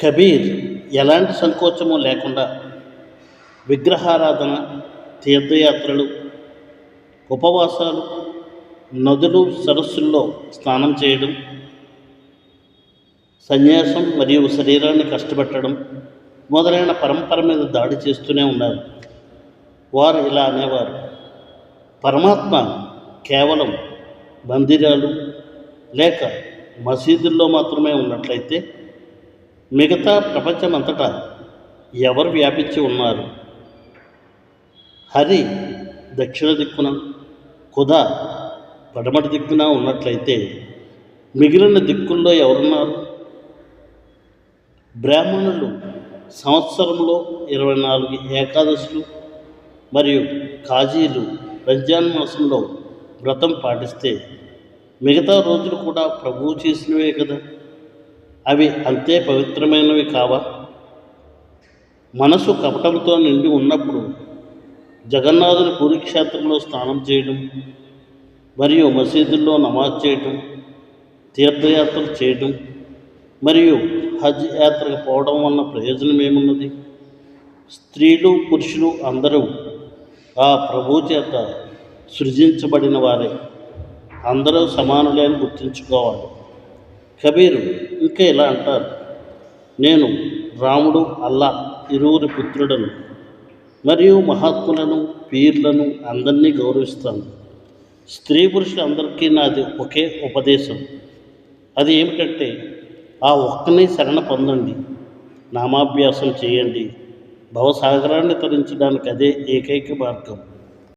కబీర్ ఎలాంటి సంకోచము లేకుండా విగ్రహారాధన తీర్థయాత్రలు ఉపవాసాలు నదులు సరస్సుల్లో స్నానం చేయడం సన్యాసం మరియు శరీరాన్ని కష్టపెట్టడం మొదలైన పరంపర మీద దాడి చేస్తూనే ఉన్నారు. వారు ఇలా అనేవారు. పరమాత్మ కేవలం మందిరాలు లేక మసీదుల్లో మాత్రమే ఉన్నట్లయితే మిగతా ప్రపంచమంతటా ఎవరు వ్యాపించి ఉన్నారు? హరి దక్షిణ దిక్కున కుదా పడమటి దిక్కున ఉన్నట్లయితే మిగిలిన దిక్కుల్లో ఎవరున్నారు? బ్రాహ్మణులు సంవత్సరంలో ఇరవై నాలుగు ఏకాదశులు మరియు కాజీలు రంజాన్ మాసంలో వ్రతం పాటిస్తే మిగతా రోజులు కూడా ప్రభువు చేసినవే కదా? అవి అంతే పవిత్రమైనవి కావా? మనసు కపటంతో నిండి ఉన్నప్పుడు జగన్నాథుని పూరిక్షేత్రంలో స్నానం చేయడం మరియు మసీదుల్లో నమాజ్ చేయటం తీర్థయాత్రలు చేయడం మరియు హజ్ యాత్రకు పోవడం వలన ప్రయోజనం ఏమున్నది? స్త్రీలు పురుషులు అందరూ ఆ ప్రభు చేత సృజించబడిన వారే. అందరూ సమానులే అని గుర్తుంచుకోవాలి. కబీరు ఇంకా ఇలా అంటారు. నేను రాముడు అల్లా ఇరువురి పుత్రుడను మరియు మహాత్ములను పీర్లను అందరినీ గౌరవిస్తాను. స్త్రీ పురుషులు అందరికీ నాది ఒకే ఉపదేశం. అది ఏమిటంటే ఆ ఒక్కనే శరణ పొందండి నామాభ్యాసం చేయండి భవసాగరాన్ని తరించడానికి అదే ఏకైక మార్గం.